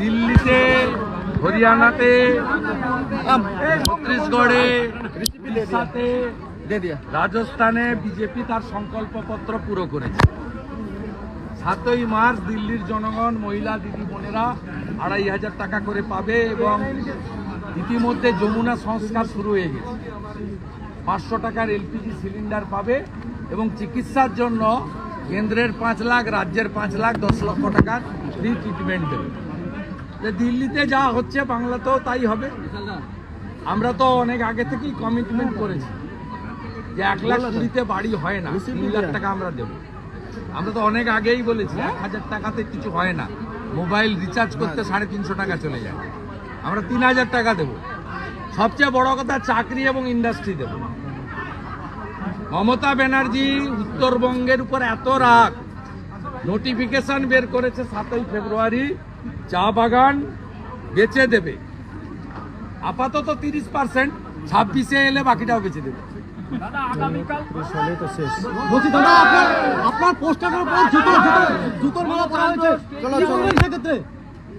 দিল্লিতে হরিয়ানাতে ছত্তিশগড়ে রাজস্থানে বিজেপি তার সংকল্পপত্র পুরো করেছে। সাতই মার্চ দিল্লির জনগণ মহিলা দিদি বোনেরা আড়াই হাজার টাকা করে পাবে এবং ইতিমধ্যে যমুনা সংস্কার শুরু হয়ে গেছে। পাঁচশো টাকার এলপিজি সিলিন্ডার পাবে এবং চিকিৎসার জন্য কেন্দ্রের পাঁচ লাখ রাজ্যের পাঁচ লাখ দশ লক্ষ টাকার ফ্রি ট্রিটমেন্ট দেবে। যে দিল্লিতে যা হচ্ছে বাংলাতেও তাই হবে। আমরা তো অনেক আগে থেকেই কমিটমেন্ট করেছি যে এক লাখ কুড়িতে বাড়ি হয় না তিন লাখ টাকা আমরা দেবো। আমরা তো অনেক আগেই বলেছি এক হাজার টাকাতে কিছু হয় না। মোবাইল রিচার্জ করতে সাড়ে তিনশো টাকা চলে যায়। আমরা তিন হাজার টাকা দেবো। সবচেয়ে বড় কথা চাকরি এবং ইন্ডাস্ট্রি দেব। মমতা ব্যানার্জি উত্তরবঙ্গের উপর এত রাগ। নোটিফিকেশন বের করেছে সাতই ফেব্রুয়ারি। চা বাগান বেচে দেবে। আপাতত তিরিশ পার্সেন্ট ছাব্বিশে এলে বাকিটাও বেচে দেবে।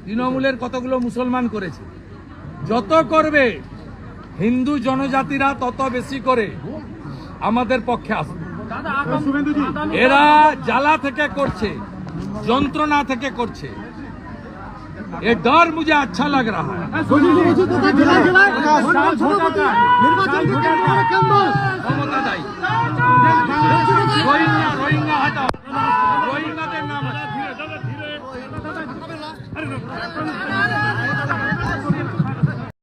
তৃণমূলের কতগুলো মুসলমান করেছে? যত করবে হিন্দু জনজাতিরা তত বেশি করে। আমাদের পক্ষে আছে এরা জ্বালা থেকে করছে যন্ত্রণা থেকে করছে এ ডর मुझे আচ্ছা लग रहा